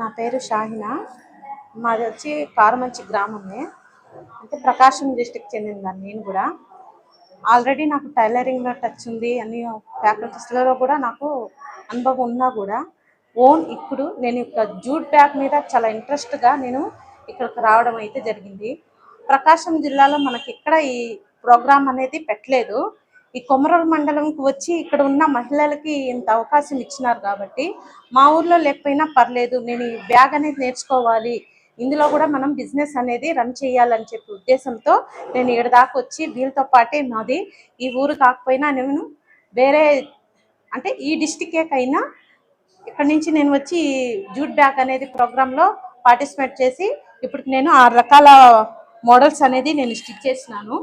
నా పేరు షాహినా. మాది వచ్చి కారుమంచి గ్రామమే. అంటే ప్రకాశం డిస్టిక్ చెందిందాన్ని నేను కూడా. ఆల్రెడీ నాకు టైలరింగ్లో టచ్ ఉంది అన్ని ఫ్యాకల్టీస్లలో కూడా నాకు అనుభవం ఉన్నా కూడా. ఓన్ ఇప్పుడు నేను ఇక్కడ జూట్ బ్యాగ్ మీద చాలా ఇంట్రెస్ట్గా నేను ఇక్కడికి రావడం అయితే జరిగింది. ప్రకాశం జిల్లాలో మనకి ఇక్కడ ఈ ప్రోగ్రామ్ అనేది పెట్టలేదు. ఈ కొమరల్ మండలంకి వచ్చి ఇక్కడ ఉన్న మహిళలకి ఇంత అవకాశం ఇచ్చినారు కాబట్టి మా ఊర్లో లేకపోయినా పర్లేదు నేను ఈ బ్యాగ్ అనేది నేర్చుకోవాలి. ఇందులో కూడా మనం బిజినెస్ అనేది రన్ చేయాలని చెప్పి ఉద్దేశంతో నేను ఇక్కడ దాకా వచ్చి వీళ్ళతో పాటే నాది. ఈ ఊరు కాకపోయినా నేను వేరే అంటే ఈ అయినా ఇక్కడ నుంచి నేను వచ్చి జూట్ బ్యాగ్ అనేది ప్రోగ్రాంలో పార్టిసిపేట్ చేసి ఇప్పుడు నేను ఆరు రకాల మోడల్స్ అనేది నేను స్టిచ్ చేసినాను.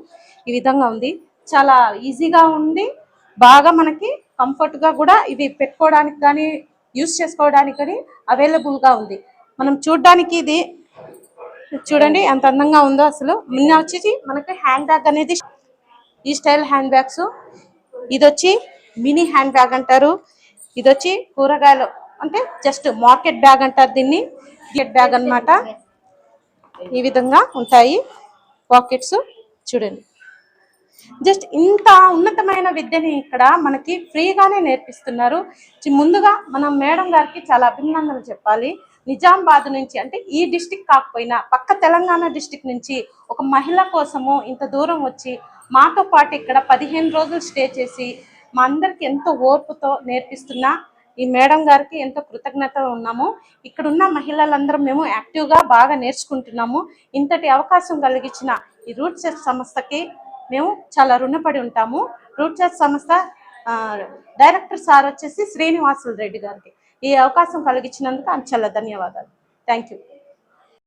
ఈ విధంగా ఉంది. చాలా ఈజీగా ఉంది బాగా మనకి కంఫర్ట్గా కూడా ఇది పెట్టుకోవడానికి కానీ యూస్ చేసుకోవడానికి కానీ అవైలబుల్గా ఉంది. మనం చూడడానికి ఇది చూడండి ఎంత అందంగా ఉందో అసలు. నిన్న వచ్చేసి మనకి హ్యాండ్ బ్యాగ్ అనేది ఈ స్టైల్ హ్యాండ్ బ్యాగ్స్ ఇది వచ్చి మినీ హ్యాండ్ బ్యాగ్ అంటారు. ఇది వచ్చి కూరగాయలు అంటే జస్ట్ మార్కెట్ బ్యాగ్ అంటారు దీన్ని. గెట్ బ్యాగ్ అన్నమాట. ఈ విధంగా ఉంటాయి. పాకెట్స్ చూడండి. జస్ట్ ఇంత ఉన్నతమైన విద్యని ఇక్కడ మనకి ఫ్రీగానే నేర్పిస్తున్నారు. ముందుగా మనం మేడం గారికి చాలా అభినందనలు చెప్పాలి. నిజామాబాద్ నుంచి అంటే ఈ డిస్టిక్ కాకపోయినా పక్క తెలంగాణ డిస్టిక్ నుంచి ఒక మహిళ కోసము ఇంత దూరం వచ్చి మాతో పాటు ఇక్కడ పదిహేను రోజులు స్టే చేసి మా అందరికి ఎంతో ఓర్పుతో నేర్పిస్తున్న ఈ మేడం గారికి ఎంతో కృతజ్ఞత ఉన్నాము. ఇక్కడ ఉన్న మహిళలందరం మేము యాక్టివ్గా బాగా నేర్చుకుంటున్నాము. ఇంతటి అవకాశం కలిగించిన ఈ రూట్ సెట్ సంస్థకి మేము చాలా రుణపడి ఉంటాము. రూట్ సెట్ సంస్థ డైరెక్టర్ సార్ వచ్చేసి శ్రీనివాసులు రెడ్డి గారికి ఈ అవకాశం కలిగించినందుకు చాలా ధన్యవాదాలు. Thank you.